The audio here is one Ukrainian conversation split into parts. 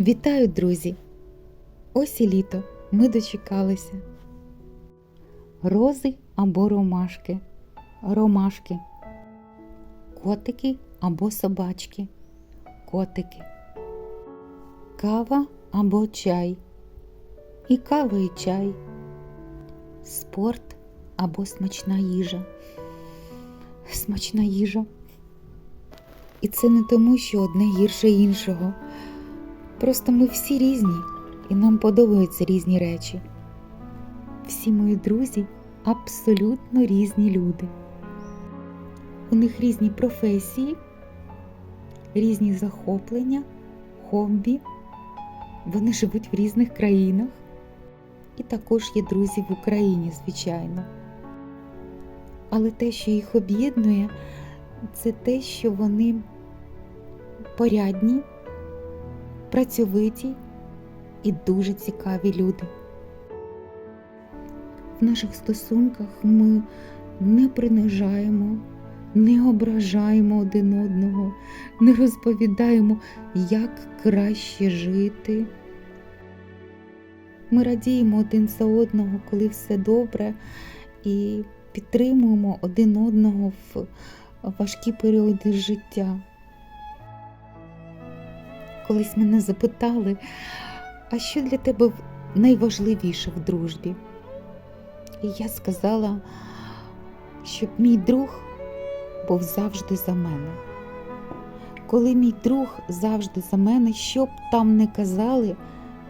Вітаю, друзі! Ось і літо. Ми дочекалися. Рози або ромашки. Ромашки. Котики або собачки. Котики. Кава або чай. І кава, і чай. Спорт або смачна їжа. Смачна їжа. І це не тому, що одне гірше іншого. Просто ми всі різні, і нам подобаються різні речі. Всі мої друзі абсолютно різні люди. У них різні професії, різні захоплення, хобі. Вони живуть в різних країнах. І також є друзі в Україні, звичайно. Але те, що їх об'єднує, це те, що вони порядні, працьовиті і дуже цікаві люди. В наших стосунках ми не принижаємо, не ображаємо один одного, не розповідаємо, як краще жити. Ми радіємо один за одного, коли все добре, і підтримуємо один одного в важкі періоди життя. Колись мене запитали, а що для тебе найважливіше в дружбі? І я сказала, щоб мій друг був завжди за мене. Коли мій друг завжди за мене, що б там не казали,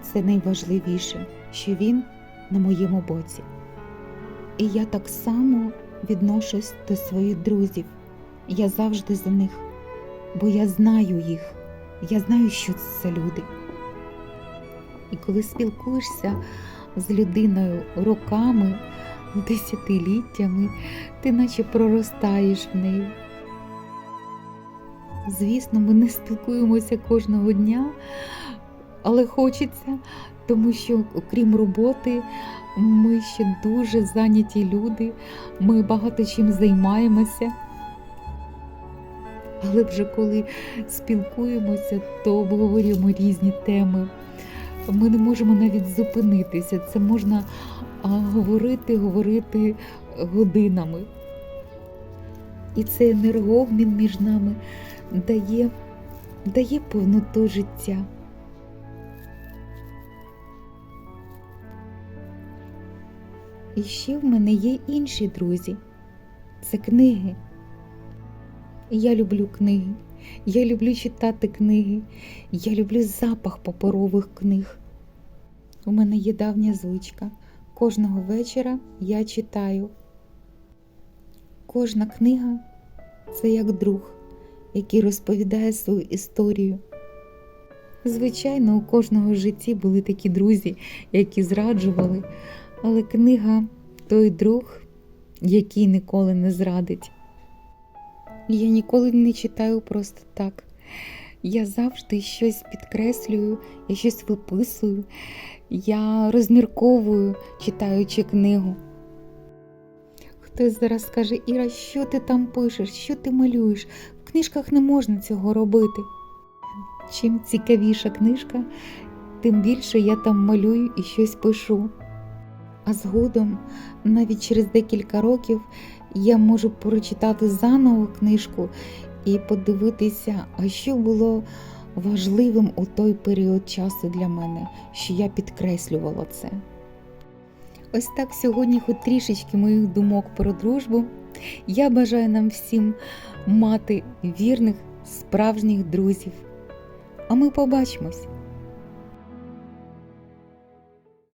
це найважливіше, що він на моєму боці. І я так само відношусь до своїх друзів. Я завжди за них, бо я знаю їх, я знаю, що це люди. І коли спілкуєшся з людиною роками, десятиліттями, ти наче проростаєш в неї. Звісно, ми не спілкуємося кожного дня, але хочеться, тому що, окрім роботи, ми ще дуже зайняті люди, ми багато чим займаємося. Але вже коли спілкуємося, то обговорюємо різні теми. Ми не можемо навіть зупинитися. Це можна говорити, говорити годинами. І цей енергообмін між нами дає, дає повноту життя. І ще в мене є інші друзі. Це книги. Я люблю книги. Я люблю читати книги. Я люблю запах паперових книг. У мене є давня звичка. Кожного вечора я читаю. Кожна книга це як друг, який розповідає свою історію. Звичайно, у кожного в житті були такі друзі, які зраджували, але книга той друг, який ніколи не зрадить. Я ніколи не читаю просто так. Я завжди щось підкреслюю, я щось виписую, я розмірковую, читаючи книгу. Хтось зараз скаже, Іра, що ти там пишеш, що ти малюєш? В книжках не можна цього робити. Чим цікавіша книжка, тим більше я там малюю і щось пишу. А згодом, навіть через декілька років, я можу прочитати заново книжку і подивитися, а що було важливим у той період часу для мене, що я підкреслювала це. Ось так сьогодні, хоч трішечки моїх думок про дружбу. Я бажаю нам всім мати вірних, справжніх друзів. А ми побачимось!